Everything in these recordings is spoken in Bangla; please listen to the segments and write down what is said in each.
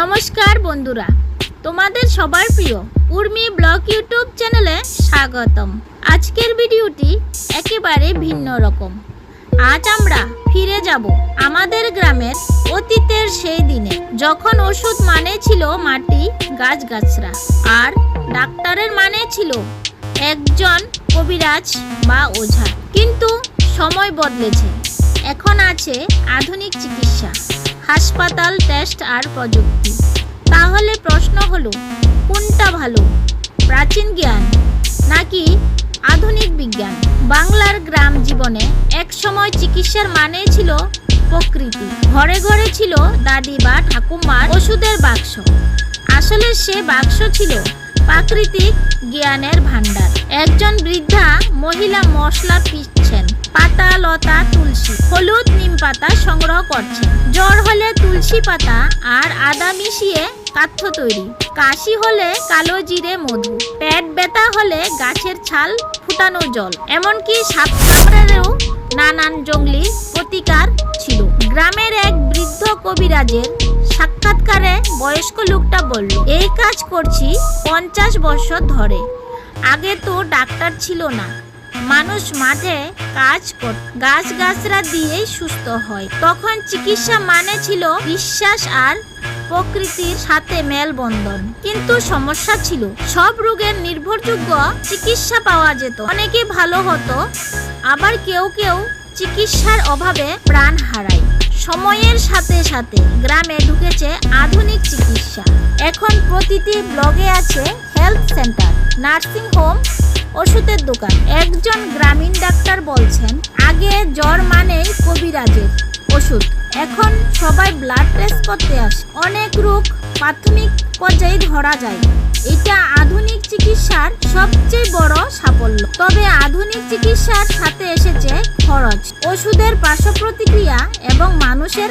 নমস্কার বন্ধুরা, তোমাদের সবার প্রিয় উর্মি ব্লগ ইউটিউব চ্যানেলে স্বাগতম। আজকের ভিডিওটি একেবারে ভিন্ন রকম। আজ আমরা ফিরে যাব আমাদের গ্রামের অতীতের সেই দিনে, যখন ওষুধ মানে ছিল মাটি গাছগাছরা, আর ডাক্তারের মানে ছিল একজন কবিরাজ বা ওঝা। কিন্তু সময় বদলেছে, এখন আছে আধুনিক চিকিৎসা। হাসপাতাল টেস্ট আর প্রযুক্তি। তাহলে প্রশ্ন হলো, কোনটা ভালো? প্রাচীন জ্ঞান নাকি আধুনিক বিজ্ঞান? বাংলার গ্রাম জীবনে এক সময় চিকিৎসার মানে ছিল প্রকৃতি। ঘরে ঘরে ছিল দাদি বা ঠাকুমার ওষুধের বাক্স। আসলে সে বাক্স ছিল প্রাকৃতিক জ্ঞানের ভান্ডার একজন বৃদ্ধা মহিলা মশলা পিসছেন পাতা, লতা, তুলসী। হলুদ, নিম পাতা সংগ্রহ করছেন জ্বর হলে তুলসী পাতা আর আদা মিশিয়ে কাথ্য তৈরি। কাশি হলে কালো জিরে মধু। পেট ব্যথা হলে গাছের ছাল ফুটানো জল। এমনকি সাপ কামড়েরও নানান জঙ্গলি প্রতিকার ছিল। গ্রামের এক বৃদ্ধ কবিরাজের সাক্ষাৎকারে বয়স্ক লোকটা বলল, এই কাজ করছি পঞ্চাশ বছর ধরে। আগে তো ডাক্তার ছিল না। মানুষ মাঠে কাজ করত গাছগাছরা দিয়েই সুস্থ হয়। তখন চিকিৎসা মানে ছিল বিশ্বাস আর প্রকৃতির সাথে মেলবন্ধন। কিন্তু সমস্যা ছিল। সব রোগের নির্ভরযোগ্য চিকিৎসা পাওয়া যেত। অনেকে ভালো হতো, আবার কেউ কেউ চিকিৎসার অভাবে প্রাণ হারায়। সময়ের সাথে সাথে গ্রামে ঢুকেছে আধুনিক চিকিৎসা। এখন প্রতিটি ব্লগে আছে হেলথ সেন্টার, নার্সিং হোম, ওষুধের দোকান। একজন গ্রামীণ ডাক্তার বলছেন, আগে জ্বর মানেই কবিরাজের ওষুধ। এখন সবাই ব্লাড টেস্ট করতে আসে। অনেক রোগ প্রাথমিক পর্যায়ে ধরা যায়। এটা আধুনিক চিকিৎসার সবচেয়ে বড় সাফল্য। তবে আধুনিক চিকিৎসার সাথে এসেছে খরচ, ওষুধের পার্শ্ব প্রতিক্রিয়া এবং মানুষের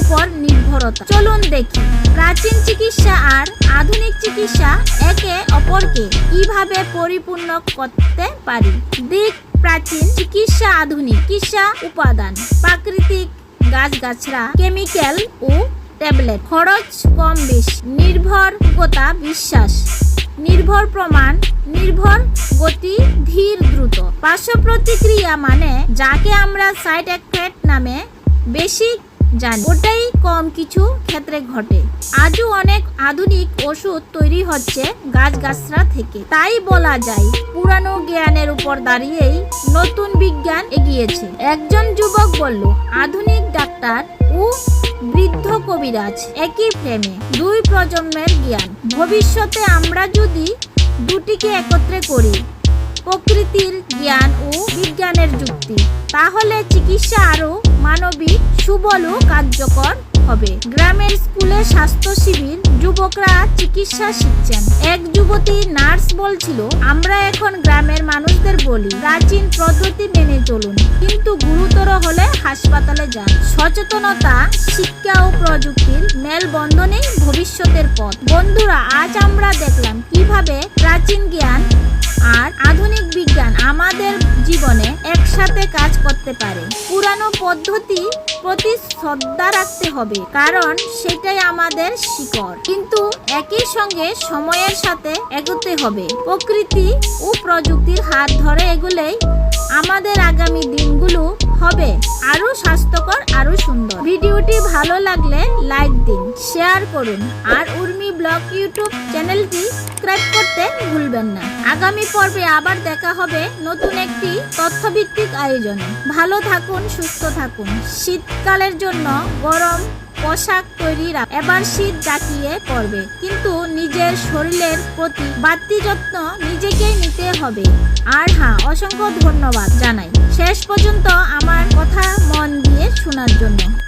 উপর নির্ভরতা। চলুন দেখি, প্রাচীন চিকিৎসা আর আধুনিক চিকিৎসা একে অপরকে কীভাবে পরিপূর্ণ করতে পারি? দিক প্রাচীন চিকিৎসা আধুনিক। চিকিৎসা উপাদান, প্রাকৃতিক গাছগাছরা কেমিক্যাল ও ট্যাবলেট খরচ কম বেশি। নির্ভরতা বিশ্বাস। নির্ভর প্রমাণ। নির্ভর গতি ধীর দ্রুত। পার্শ্ব প্রতিক্রিয়া মানে যাকে আমরা সাইড এফেক্ট নামে বেশি জানি। ওটাই কম কিছু ক্ষেত্রে ঘটে। আজও অনেক আধুনিক ওষুধ তৈরি হচ্ছে গাছগাছরা থেকে। তাই বলা যায়, পুরানো জ্ঞানের উপর দাঁড়িয়েই নতুন বিজ্ঞান এগিয়েছে। একজন যুবক বলল, আধুনিক ডাক্তার ও বৃদ্ধ কবিরাজ একই ফ্রেমে দুই প্রজন্মের জ্ঞান। ভবিষ্যতে আমরা যদি দুটিকে একত্রে করি প্রকৃতির জ্ঞান ও বিজ্ঞানের যুক্তি। তাহলে চিকিৎসা আরও মানবিক, সুবল ও কার্যকর হবে। গ্রামের স্কুলে স্বাস্থ্য শিবির যুবকরা চিকিৎসা শিখছেন। এক যুবতী নার্স বলছিল, আমরা এখন গ্রামের মানুষদের বলি, প্রাচীন পদ্ধতি মেনে চলুন, কিন্তু গুরুতর হলে হাসপাতালে যান। সচেতনতা, শিক্ষা ও প্রযুক্তির মেলবন্ধনেই ভবিষ্যতের পথ। বন্ধুরা, আজ আমরা দেখলাম কীভাবে প্রাচীন জ্ঞান আর আধুনিক বিজ্ঞান আমাদের জীবনে একসাথে কাজ করতে পারে। পুরানো পদ্ধতি প্রতি শ্রদ্ধা রাখতে হবে, কারণ সেটাই আমাদের শিকড়। কিন্তু একই সঙ্গে সময়ের সাথে এগোতে হবে। প্রকৃতি ও প্রযুক্তির হাত ধরে এগুলেই আমাদের আগামী দিনগুলো হবে আরও স্বাস্থ্যকর, আরও সুন্দর। ভিডিওটি ভালো লাগলে লাইক দিন, শেয়ার করুন, আর উর্মি ব্লগ ইউটিউব চ্যানেলটি সাবস্ক্রাইব করতে ভুলবেন না। আগামী পর্বে আবার দেখা হবে নতুন একটি তথ্যভিত্তিক আয়োজনে। ভালো থাকুন, সুস্থ থাকুন। শীতকালের জন্য গরম পোশাক তৈরি এবার শীত ডাকিয়ে করবে কিন্তু নিজের শরীরের প্রতি বাড়তি যত্ন নিজেকেই নিতে হবে। আর হ্যাঁ অসংখ্য ধন্যবাদ জানাই। শেষ পর্যন্ত আমার কথা মন দিয়ে শোনার জন্য।